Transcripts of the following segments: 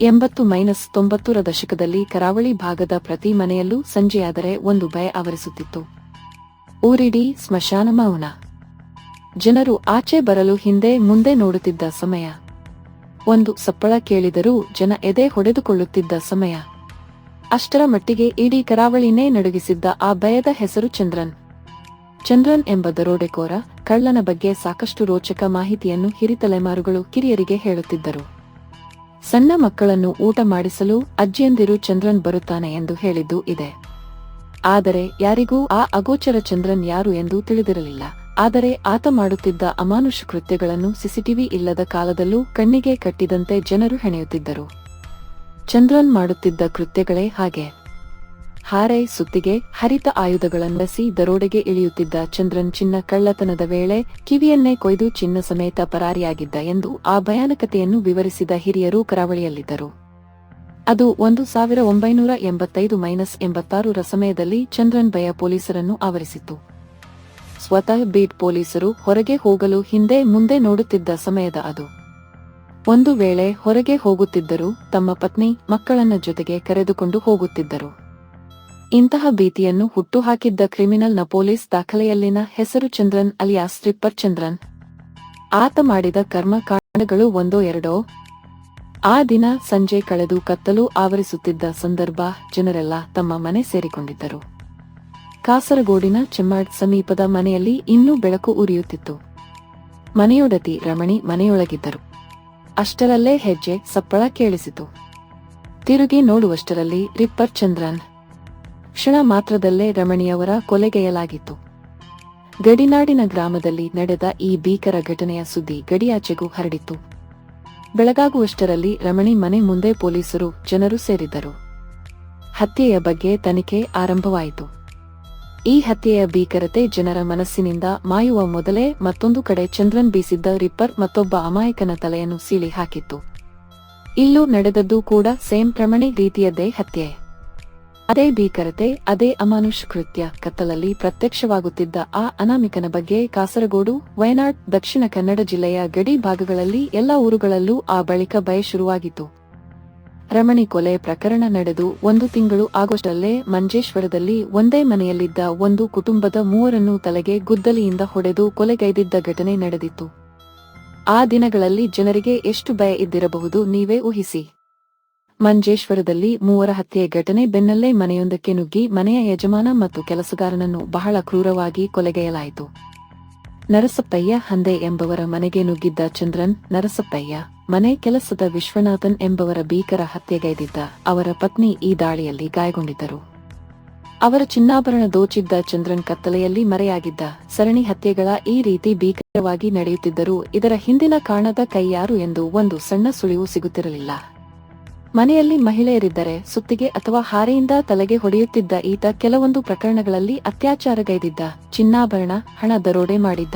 ಎಂಬತ್ತು ಮೈನಸ್ ತೊಂಬತ್ತರ ದಶಕದಲ್ಲಿ ಕರಾವಳಿ ಭಾಗದ ಪ್ರತಿ ಮನೆಯಲ್ಲೂ ಸಂಜೆಯಾದರೆ ಒಂದು ಭಯ ಆವರಿಸುತ್ತಿತ್ತು. ಊರಿಡೀ ಸ್ಮಶಾನ ಮೌನ. ಜನರು ಆಚೆ ಬರಲು ಹಿಂದೆ ಮುಂದೆ ನೋಡುತ್ತಿದ್ದ ಸಮಯ. ಒಂದು ಸಪ್ಪಳ ಕೇಳಿದರೂ ಜನ ಎದೆ ಹೊಡೆದುಕೊಳ್ಳುತ್ತಿದ್ದ ಸಮಯ. ಅಷ್ಟರ ಮಟ್ಟಿಗೆ ಇಡೀ ಕರಾವಳಿನೇ ನಡುಗಿಸಿದ್ದ ಆ ಭಯದ ಹೆಸರು ಚಂದ್ರನ್. ಚಂದ್ರನ್ ಎಂಬ ದರೋಡೆಕೋರ ಕಳ್ಳನ ಬಗ್ಗೆ ಸಾಕಷ್ಟು ರೋಚಕ ಮಾಹಿತಿಯನ್ನು ಹಿರಿತಲೆಮಾರುಗಳು ಕಿರಿಯರಿಗೆ ಹೇಳುತ್ತಿದ್ದರು. ಸಣ್ಣ ಮಕ್ಕಳನ್ನು ಊಟ ಮಾಡಿಸಲು ಅಜ್ಜಿಯಂದಿರು ಚಂದ್ರನ್ ಬರುತ್ತಾನೆ ಎಂದು ಹೇಳಿದ್ದು ಇದೆ. ಆದರೆ ಯಾರಿಗೂ ಆ ಅಗೋಚರ ಚಂದ್ರನ್ ಯಾರು ಎಂದು ತಿಳಿದಿರಲಿಲ್ಲ. ಆದರೆ ಆತ ಮಾಡುತ್ತಿದ್ದ ಅಮಾನುಷ ಕೃತ್ಯಗಳನ್ನು ಸಿಸಿಟಿವಿ ಇಲ್ಲದ ಕಾಲದಲ್ಲೂ ಕಣ್ಣಿಗೆ ಕಟ್ಟಿದಂತೆ ಜನರು ಹೆಣೆಯುತ್ತಿದ್ದರು. ಚಂದ್ರನ್ ಮಾಡುತ್ತಿದ್ದ ಕೃತ್ಯಗಳೇ ಹಾಗೆ. ಹಾರೈ ಸುತ್ತಿಗೆ ಹರಿತ ಆಯುಧಗಳನ್ನಸಿ ದರೋಡೆಗೆ ಇಳಿಯುತ್ತಿದ್ದ ಚಂದ್ರನ್ ಚಿನ್ನ ಕಳ್ಳತನದ ವೇಳೆ ಕಿವಿಯನ್ನೇ ಕೊಯ್ದು ಚಿನ್ನ ಸಮೇತ ಪರಾರಿಯಾಗಿದ್ದ ಎಂದು ಆ ಭಯಾನಕತೆಯನ್ನು ವಿವರಿಸಿದ ಹಿರಿಯರು ಕರಾವಳಿಯಲ್ಲಿದ್ದರು. ಅದು ಒಂದು ಸಾವಿರ ಒಂಬೈನೂರ ಎಂಬತ್ತೈದು ಮೈನಸ್ ಎಂಬತ್ತಾರರ ಸಮಯದಲ್ಲಿ ಚಂದ್ರನ್ ಭಯ ಪೊಲೀಸರನ್ನು ಆವರಿಸಿತು ಸ್ವತಃ ಬೀಟ್ ಪೊಲೀಸರು ಹೊರಗೆ ಹೋಗಲು ಹಿಂದೆ ಮುಂದೆ ನೋಡುತ್ತಿದ್ದ ಸಮಯದ ಅದು. ಒಂದು ವೇಳೆ ಹೊರಗೆ ಹೋಗುತ್ತಿದ್ದರೂ ತಮ್ಮ ಪತ್ನಿ ಮಕ್ಕಳನ್ನ ಜೊತೆಗೆ ಕರೆದುಕೊಂಡು ಹೋಗುತ್ತಿದ್ದರು. ಇಂತಹ ಭೀತಿಯನ್ನು ಹುಟ್ಟುಹಾಕಿದ್ದ ಕ್ರಿಮಿನಲ್ನ ಪೊಲೀಸ್ ದಾಖಲೆಯಲ್ಲಿನ ಹೆಸರು ಚಂದ್ರನ್ ಅಲಿಯಾಸ್ ಸ್ಟ್ರಿಪ್ಪರ್ ಚಂದ್ರನ್. ಆತ ಮಾಡಿದ ಕರ್ಮಕಾಂಡಗಳು ಒಂದೋ ಎರಡೋ. ಆ ದಿನ ಸಂಜೆ ಕಳೆದು ಕತ್ತಲು ಆವರಿಸುತ್ತಿದ್ದ ಸಂದರ್ಭ ಜನರೆಲ್ಲ ತಮ್ಮ ಮನೆ ಸೇರಿಕೊಂಡಿದ್ದರು. ಕಾಸರಗೋಡಿನ ಚೆಮ್ಮಾಡ್ ಸಮೀಪದ ಮನೆಯಲ್ಲಿ ಇನ್ನೂ ಬೆಳಕು ಉರಿಯುತ್ತಿತ್ತು. ಮನೆಯೊಡತಿ ರಮಣಿ ಮನೆಯೊಳಗಿದ್ದರು. ಅಷ್ಟರಲ್ಲೇ ಹೆಜ್ಜೆ ಸಪ್ಪಳ ಕೇಳಿಸಿತು. ತಿರುಗಿ ನೋಡುವಷ್ಟರಲ್ಲಿ ರಿಪ್ಪರ್ ಚಂದ್ರನ್ ಕ್ಷಣ ಮಾತ್ರದಲ್ಲೇ ರಮಣಿಯವರ ಕೊಲೆಗೈಯಲಾಗಿತ್ತು. ಗಡಿನಾಡಿನ ಗ್ರಾಮದಲ್ಲಿ ನಡೆದ ಈ ಭೀಕರ ಘಟನೆಯ ಸುದ್ದಿ ಗಡಿಯಾಚೆಗೂ ಹರಡಿತು ಬೆಳಗಾಗುವಷ್ಟರಲ್ಲಿ ರಮಣಿ ಮನೆ ಮುಂದೆ ಪೊಲೀಸರು ಜನರು ಸೇರಿದ್ದರು. ಹತ್ಯೆಯ ಬಗ್ಗೆ ತನಿಖೆ ಆರಂಭವಾಯಿತು. ಈ ಹತ್ಯೆಯ ಭೀಕರತೆ ಜನರ ಮನಸ್ಸಿನಿಂದ ಮಾಯುವ ಮೊದಲೇ ಮತ್ತೊಂದು ಕಡೆ ಚಂದ್ರನ್ ಬೀಸಿದ್ದ ರಿಪ್ಪರ್ ಮತ್ತೊಬ್ಬ ಅಮಾಯಕನ ತಲೆಯನ್ನು ಸೀಳಿ ಹಾಕಿತ್ತು ಇಲ್ಲೂ ನಡೆದದ್ದು ಕೂಡ ಸೇಮ್ ಪ್ರಮಣಿ ರೀತಿಯದ್ದೇ ಹತ್ಯೆ. ಅದೇ ಭೀಕರತೆ, ಅದೇ ಅಮಾನುಷ್ ಕೃತ್ಯ ಕತ್ತಲಲ್ಲಿ ಪ್ರತ್ಯಕ್ಷವಾಗುತ್ತಿದ್ದ ಆ ಅನಾಮಿಕನ ಬಗ್ಗೆ ಕಾಸರಗೋಡು, ವಯನಾಡ್, ದಕ್ಷಿಣ ಕನ್ನಡ ಜಿಲ್ಲೆಯ ಗಡಿ ಭಾಗಗಳಲ್ಲಿ ಎಲ್ಲ ಊರುಗಳಲ್ಲೂ ಆ ಬಳಿಕ ಭಯ ಶುರುವಾಗಿತ್ತು. ರಮಣಿ ಕೊಲೆ ಪ್ರಕರಣ ನಡೆದು ಒಂದು ತಿಂಗಳು ಆಗೋಷ್ಟಲ್ಲೇ ಮಂಜೇಶ್ವರದಲ್ಲಿ ಒಂದೇ ಮನೆಯಲ್ಲಿದ್ದ ಒಂದು ಕುಟುಂಬದ ಮೂವರನ್ನು ತಲೆಗೆ ಗುದ್ದಲಿಯಿಂದ ಹೊಡೆದು ಕೊಲೆಗೈದಿದ್ದ ಘಟನೆ ನಡೆದಿತ್ತು. ಆ ದಿನಗಳಲ್ಲಿ ಜನರಿಗೆ ಎಷ್ಟು ಭಯ ಇದ್ದಿರಬಹುದು ನೀವೇ ಊಹಿಸಿ. ಮಂಜೇಶ್ವರದಲ್ಲಿ ಮೂವರ ಹತ್ಯೆ ಘಟನೆ ಬೆನ್ನಲ್ಲೇ ಮನೆಯೊಂದಕ್ಕೆ ನುಗ್ಗಿ ಮನೆಯ ಯಜಮಾನ ಮತ್ತು ಕೆಲಸಗಾರನನ್ನು ಬಹಳ ಕ್ರೂರವಾಗಿ ಕೊಲೆಗೈಯಲಾಯಿತು. ನರಸಪ್ಪಯ್ಯ ಹಂದೆ ಎಂಬವರ ಮನೆಗೆ ನುಗ್ಗಿದ್ದ ಚಂದ್ರನ್, ನರಸಪ್ಪಯ್ಯ ಮನೆ ಕೆಲಸದ ವಿಶ್ವನಾಥನ್ ಎಂಬವರ ಭೀಕರ ಹತ್ಯೆಗೈದಿದ್ದ ಅವರ ಪತ್ನಿ ಈ ದಾಳಿಯಲ್ಲಿ ಗಾಯಗೊಂಡಿದ್ದರು. ಅವರ ಚಿನ್ನಾಭರಣ ದೋಚಿದ್ದ ಚಂದ್ರನ್ ಕತ್ತಲೆಯಲ್ಲಿ ಮರೆಯಾಗಿದ್ದ ಸರಣಿ ಹತ್ಯೆಗಳ ಈ ರೀತಿ ಭೀಕರವಾಗಿ ನಡೆಯುತ್ತಿದ್ದರೂ ಇದರ ಹಿಂದಿನ ಕಾರಣದ ಕೈಯಾರು ಎಂದು ಒಂದು ಸಣ್ಣ ಸುಳಿವು ಸಿಗುತ್ತಿರಲಿಲ್ಲ. ಮನೆಯಲ್ಲಿ ಮಹಿಳೆಯರಿದ್ದರೆ ಸುತ್ತಿಗೆ ಅಥವಾ ಹಾರೆಯಿಂದ ತಲೆಗೆ ಹೊಡೆಯುತ್ತಿದ್ದ ಈತ ಕೆಲವೊಂದು ಪ್ರಕರಣಗಳಲ್ಲಿ ಅತ್ಯಾಚಾರಗೈದಿದ್ದ, ಚಿನ್ನಾಭರಣ, ಹಣ ದರೋಡೆ ಮಾಡಿದ್ದ.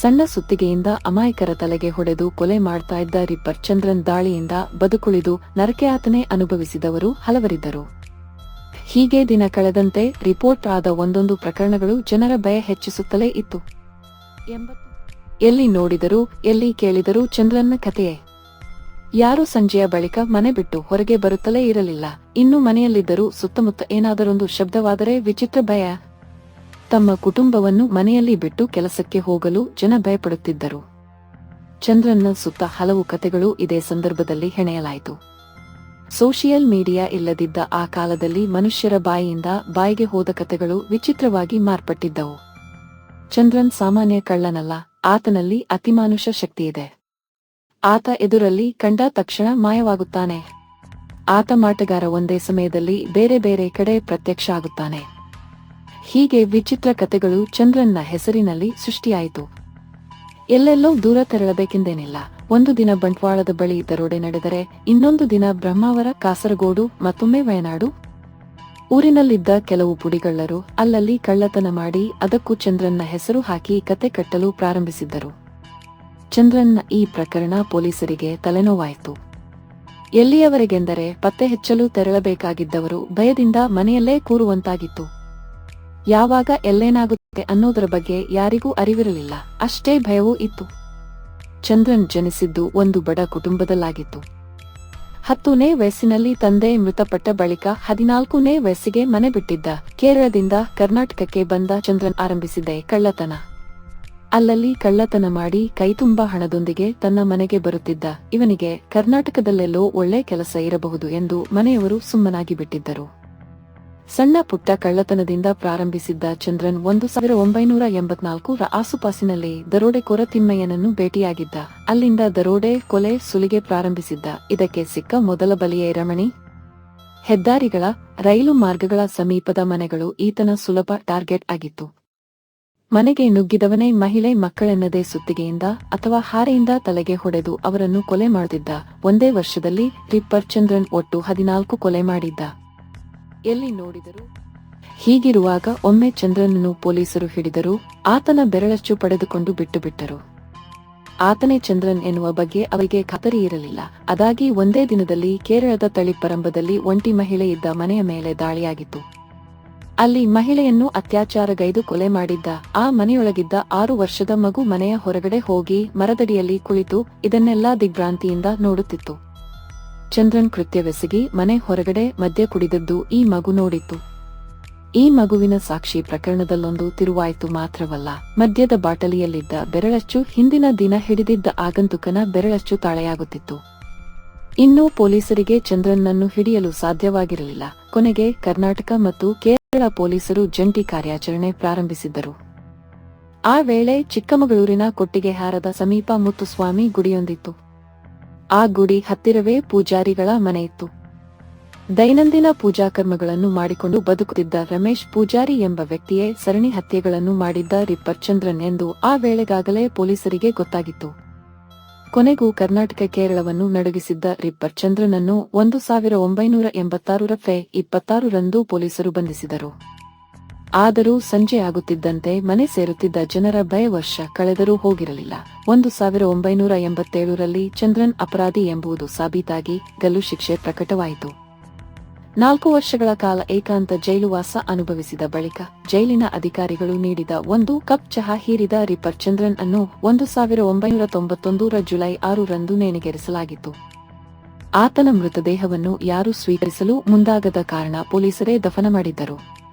ಸಣ್ಣ ಸುತ್ತಿಗೆಯಿಂದ ಅಮಾಯಕರ ತಲೆಗೆ ಹೊಡೆದು ಕೊಲೆ ಮಾಡ್ತಾ ಇದ್ದ ರಿಪ್ಪರ್ ಚಂದ್ರನ್ ದಾಳಿಯಿಂದ ಬದುಕುಳಿದು ನರಕೆಯಾತನೆ ಅನುಭವಿಸಿದವರು ಹಲವರಿದ್ದರು. ಹೀಗೆ ದಿನ ಕಳೆದಂತೆ ರಿಪೋರ್ಟ್ ಆದ ಒಂದೊಂದು ಪ್ರಕರಣಗಳು ಜನರ ಭಯ ಹೆಚ್ಚಿಸುತ್ತಲೇ ಇತ್ತು. ಎಲ್ಲಿ ನೋಡಿದರೂ, ಎಲ್ಲಿ ಕೇಳಿದರೂ ಚಂದ್ರನ್ನ ಕಥೆಯೇ. ಯಾರು ಸಂಜೆಯ ಬಳಿಕ ಮನೆ ಬಿಟ್ಟು ಹೊರಗೆ ಬರುತ್ತಲೇ ಇರಲಿಲ್ಲ. ಇನ್ನು ಮನೆಯಲ್ಲಿದ್ದರೂ ಸುತ್ತಮುತ್ತ ಏನಾದರೊಂದು ಶಬ್ದವಾದರೆ ವಿಚಿತ್ರ ಭಯ. ತಮ್ಮ ಕುಟುಂಬವನ್ನು ಮನೆಯಲ್ಲಿ ಬಿಟ್ಟು ಕೆಲಸಕ್ಕೆ ಹೋಗಲು ಜನ ಭಯಪಡುತ್ತಿದ್ದರು. ಚಂದ್ರನ್ನ ಸುತ್ತ ಹಲವು ಕತೆಗಳು ಇದೇ ಸಂದರ್ಭದಲ್ಲಿ ಹೆಣೆಯಲಾಯಿತು. ಸೋಷಿಯಲ್ ಮೀಡಿಯಾ ಇಲ್ಲದಿದ್ದ ಆ ಕಾಲದಲ್ಲಿ ಮನುಷ್ಯರ ಬಾಯಿಯಿಂದ ಬಾಯಿಗೆ ಹೋದ ಕತೆಗಳು ವಿಚಿತ್ರವಾಗಿ ಮಾರ್ಪಟ್ಟಿದ್ದವು. ಚಂದ್ರನ್ ಸಾಮಾನ್ಯ ಕಳ್ಳನಲ್ಲ, ಆತನಲ್ಲಿ ಅತಿಮಾನುಷ ಶಕ್ತಿಯಿದೆ. ಆತ ಎದುರಲ್ಲಿ ಕಂಡ ತಕ್ಷಣ ಮಾಯವಾಗುತ್ತಾನೆ. ಆತ ಮಾಟಗಾರ ಒಂದೇ ಸಮಯದಲ್ಲಿ ಬೇರೆ ಬೇರೆ ಕಡೆ ಪ್ರತ್ಯಕ್ಷ ಆಗುತ್ತಾನೆ. ಹೀಗೆ ವಿಚಿತ್ರ ಕತೆಗಳು ಚಂದ್ರನ್ನ ಹೆಸರಿನಲ್ಲಿ ಸೃಷ್ಟಿಯಾಯಿತು. ಎಲ್ಲೆಲ್ಲೋ ದೂರ ತೆರಳಬೇಕೆಂದೇನಿಲ್ಲ. ಒಂದು ದಿನ ಬಂಟ್ವಾಳದ ಬಳಿ ದರೋಡೆ ನಡೆದರೆ ಇನ್ನೊಂದು ದಿನ ಬ್ರಹ್ಮಾವರ, ಕಾಸರಗೋಡು ಮತ್ತೊಮ್ಮೆ ವಯನಾಡು. ಊರಿನಲ್ಲಿದ್ದ ಕೆಲವು ಪುಡಿಗಳ್ಳರು ಅಲ್ಲಲ್ಲಿ ಕಳ್ಳತನ ಮಾಡಿ ಅದಕ್ಕೂ ಚಂದ್ರನ್ನ ಹೆಸರು ಹಾಕಿ ಕತೆ ಕಟ್ಟಲು ಪ್ರಾರಂಭಿಸಿದ್ದರು. ಚಂದ್ರನ್ನ ಈ ಪ್ರಕರಣ ಪೊಲೀಸರಿಗೆ ತಲೆನೋವಾಯಿತು. ಎಲ್ಲಿಯವರೆಗೆಂದರೆ ಪತ್ತೆ ಹೆಚ್ಚಲು ತೆರಳಬೇಕಾಗಿದ್ದವರು ಭಯದಿಂದ ಮನೆಯಲ್ಲೇ ಕೂರುವಂತಾಗಿತ್ತು. ಯಾವಾಗ ಎಲ್ಲೇನಾಗುತ್ತೆ ಅನ್ನೋದರ ಬಗ್ಗೆ ಯಾರಿಗೂ ಅರಿವಿರಲಿಲ್ಲ. ಅಷ್ಟೇ ಭಯವೂ ಇತ್ತು. ಚಂದ್ರನ್ ಜನಿಸಿದ್ದು ಒಂದು ಬಡ ಕುಟುಂಬದಲ್ಲಾಗಿತ್ತು. ಹತ್ತನೇ ವಯಸ್ಸಿನಲ್ಲಿ ತಂದೆ ಮೃತಪಟ್ಟ ಬಳಿಕ ಹದಿನಾಲ್ಕನೇ ವಯಸ್ಸಿಗೆ ಮನೆ ಬಿಟ್ಟಿದ್ದ ಕೇರಳದಿಂದ ಕರ್ನಾಟಕಕ್ಕೆ ಬಂದ ಚಂದ್ರನ್ ಆರಂಭಿಸಿದೆ ಕಳ್ಳತನ. ಅಲ್ಲಲ್ಲಿ ಕಳ್ಳತನ ಮಾಡಿ ಕೈತುಂಬ ಹಣದೊಂದಿಗೆ ತನ್ನ ಮನೆಗೆ ಬರುತ್ತಿದ್ದ ಇವನಿಗೆ ಕರ್ನಾಟಕದಲ್ಲೆಲ್ಲೋ ಒಳ್ಳೆ ಕೆಲಸ ಇರಬಹುದು ಎಂದು ಮನೆಯವರು ಸುಮ್ಮನಾಗಿ ಬಿಟ್ಟಿದ್ದರು. ಸಣ್ಣ ಪುಟ್ಟ ಕಳ್ಳತನದಿಂದ ಪ್ರಾರಂಭಿಸಿದ್ದ ಚಂದ್ರನ್ ಒಂದು ಸಾವಿರ ಒಂಬೈನೂರ ಎಂಬತ್ನಾಲ್ಕರ ಆಸುಪಾಸಿನಲ್ಲಿ ದರೋಡೆಕೋರ ತಿಮ್ಮಯ್ಯನನ್ನು ಭೇಟಿಯಾಗಿದ್ದ. ಅಲ್ಲಿಂದ ದರೋಡೆ ಕೊಲೆ ಸುಲಿಗೆ ಪ್ರಾರಂಭಿಸಿದ್ದ. ಇದಕ್ಕೆ ಸಿಕ್ಕ ಮೊದಲ ಬಲಿಯೇ ರಮಣಿ. ಹೆದ್ದಾರಿಗಳ, ರೈಲು ಮಾರ್ಗಗಳ ಸಮೀಪದ ಮನೆಗಳು ಈತನ ಸುಲಭ ಟಾರ್ಗೆಟ್ ಆಗಿತ್ತು. ಮನೆಗೆ ನುಗ್ಗಿದವನೇ ಮಹಿಳೆ ಮಕ್ಕಳೆನ್ನದೇ ಸುತ್ತಿಗೆಯಿಂದ ಅಥವಾ ಹಾರೆಯಿಂದ ತಲೆಗೆ ಹೊಡೆದು ಅವರನ್ನು ಕೊಲೆ ಮಾಡುತ್ತಿದ್ದ ಒಂದೇ ವರ್ಷದಲ್ಲಿ ರಿಪ್ಪರ್ ಚಂದ್ರನ್ ಒಟ್ಟು ಹದಿನಾಲ್ಕು ಕೊಲೆ ಮಾಡಿದ್ದ. ಎಲ್ಲಿ ನೋಡಿದರು ಹೀಗಿರುವಾಗ ಒಮ್ಮೆ ಚಂದ್ರನನ್ನು ಪೊಲೀಸರು ಹಿಡಿದರು. ಆತನ ಬೆರಳಚ್ಚು ಪಡೆದುಕೊಂಡು ಬಿಟ್ಟು ಬಿಟ್ಟರು ಆತನೇ ಚಂದ್ರನ್ ಎನ್ನುವ ಬಗ್ಗೆ ಅವರಿಗೆ ಖಾತರಿ ಇರಲಿಲ್ಲ. ಅದಾಗಿ ಒಂದೇ ದಿನದಲ್ಲಿ ಕೇರಳದ ತಳಿಪರಂಬದಲ್ಲಿ ಒಂಟಿ ಮಹಿಳೆ ಇದ್ದ ಮನೆಯ ಮೇಲೆ ದಾಳಿಯಾಗಿತ್ತು. ಅಲ್ಲಿ ಮಹಿಳೆಯನ್ನು ಅತ್ಯಾಚಾರಗೈದು ಕೊಲೆ ಮಾಡಿದ್ದ, ಆ ಮನೆಯೊಳಗಿದ್ದ ಆರು ವರ್ಷದ ಮಗು ಮನೆಯ ಹೊರಗಡೆ ಹೋಗಿ ಮರದಡಿಯಲ್ಲಿ ಕುಳಿತು ಇದನ್ನೆಲ್ಲಾ ದಿಗ್ಭ್ರಾಂತಿಯಿಂದ ನೋಡುತ್ತಿತ್ತು. ಚಂದ್ರನ್ ಕೃತ್ಯವೆಸಗಿ ಮನೆ ಹೊರಗಡೆ ಮದ್ಯ ಕುಡಿದದ್ದು ಈ ಮಗು ನೋಡಿತ್ತು. ಈ ಮಗುವಿನ ಸಾಕ್ಷಿ ಪ್ರಕರಣದಲ್ಲೊಂದು ತಿರುವಾಯಿತು ಮಾತ್ರವಲ್ಲ, ಮದ್ಯದ ಬಾಟಲಿಯಲ್ಲಿದ್ದ ಬೆರಳಚ್ಚು ಹಿಂದಿನ ದಿನ ಹಿಡಿದಿದ್ದ ಆಗಂತುಕನ ಬೆರಳಚ್ಚು ತಾಳೆಯಾಗುತ್ತಿತ್ತು. ಇನ್ನೂ ಪೊಲೀಸರಿಗೆ ಚಂದ್ರನನ್ನು ಹಿಡಿಯಲು ಸಾಧ್ಯವಾಗಿರಲಿಲ್ಲ. ಕೊನೆಗೆ ಕರ್ನಾಟಕ ಮತ್ತು ಕೇರಳ ಪೊಲೀಸರು ಜಂಟಿ ಕಾರ್ಯಾಚರಣೆ ಪ್ರಾರಂಭಿಸಿದ್ದರು. ಆ ವೇಳೆ ಚಿಕ್ಕಮಗಳೂರಿನ ಕೊಟ್ಟಿಗೆಹಾರದ ಸಮೀಪ ಮುತ್ತುಸ್ವಾಮಿ ಗುಡಿಯೊಂದಿತ್ತು. ಆ ಗುಡಿ ಹತ್ತಿರವೇ ಪೂಜಾರಿಗಳ ಮನೆಯಿತ್ತು ದೈನಂದಿನ ಪೂಜಾ ಕರ್ಮಗಳನ್ನು ಮಾಡಿಕೊಂಡು ಬದುಕುತ್ತಿದ್ದ ರಮೇಶ್ ಪೂಜಾರಿ ಎಂಬ ವ್ಯಕ್ತಿಯೇ ಸರಣಿ ಹತ್ಯೆಗಳನ್ನು ಮಾಡಿದ್ದ ರಿಪ್ಪರ್ ಚಂದ್ರನ್ ಎಂದು ಆ ವೇಳೆಗಾಗಲೇ ಪೊಲೀಸರಿಗೆ ಗೊತ್ತಾಗಿತ್ತು. ಕೊನೆಗೂ ಕರ್ನಾಟಕ ಕೇರಳವನ್ನು ನಡುಗಿಸಿದ್ದ ರಿಪ್ಪರ್ ಚಂದ್ರನನ್ನು ಒಂದು ಸಾವಿರ ಒಂಬೈನೂರ ಎಂಬತ್ತಾರರ ಫೆ ಇಪ್ಪತ್ತಾರರಂದು ಪೊಲೀಸರು ಬಂಧಿಸಿದರು. ಆದರೂ ಸಂಜೆ ಆಗುತ್ತಿದ್ದಂತೆ ಮನೆ ಸೇರುತ್ತಿದ್ದ ಜನರ ಭಯ ವರ್ಷ ಕಳೆದರೂ ಹೋಗಿರಲಿಲ್ಲ. ಒಂದು ಸಾವಿರ ಒಂಬೈನೂರ ಎಂಬತ್ತೇಳರಲ್ಲಿ ಚಂದ್ರನ್ ಅಪರಾಧಿ ಎಂಬುದು ಸಾಬೀತಾಗಿ ಗಲ್ಲು ಶಿಕ್ಷೆ ಪ್ರಕಟವಾಯಿತು. ನಾಲ್ಕು ವರ್ಷಗಳ ಕಾಲ ಏಕಾಂತ ಜೈಲುವಾಸ ಅನುಭವಿಸಿದ ಬಳಿಕ ಜೈಲಿನ ಅಧಿಕಾರಿಗಳು ನೀಡಿದ ಒಂದು ಕಪ್ ಚಹಾ ಹೀರಿದ ರಿಪರ್ ಚಂದ್ರನ್ ಅನ್ನು ಒಂದು ಸಾವಿರ ಒಂಬೈನೂರ ತೊಂಬತ್ತೊಂದರ ಜುಲೈ ಆರರಂದು ನೇಣಿಗೇರಿಸಲಾಗಿತ್ತು. ಆತನ ಮೃತದೇಹವನ್ನು ಯಾರೂ ಸ್ವೀಕರಿಸಲು ಮುಂದಾಗದ ಕಾರಣ ಪೊಲೀಸರೇ ದಫನ ಮಾಡಿದ್ದರು.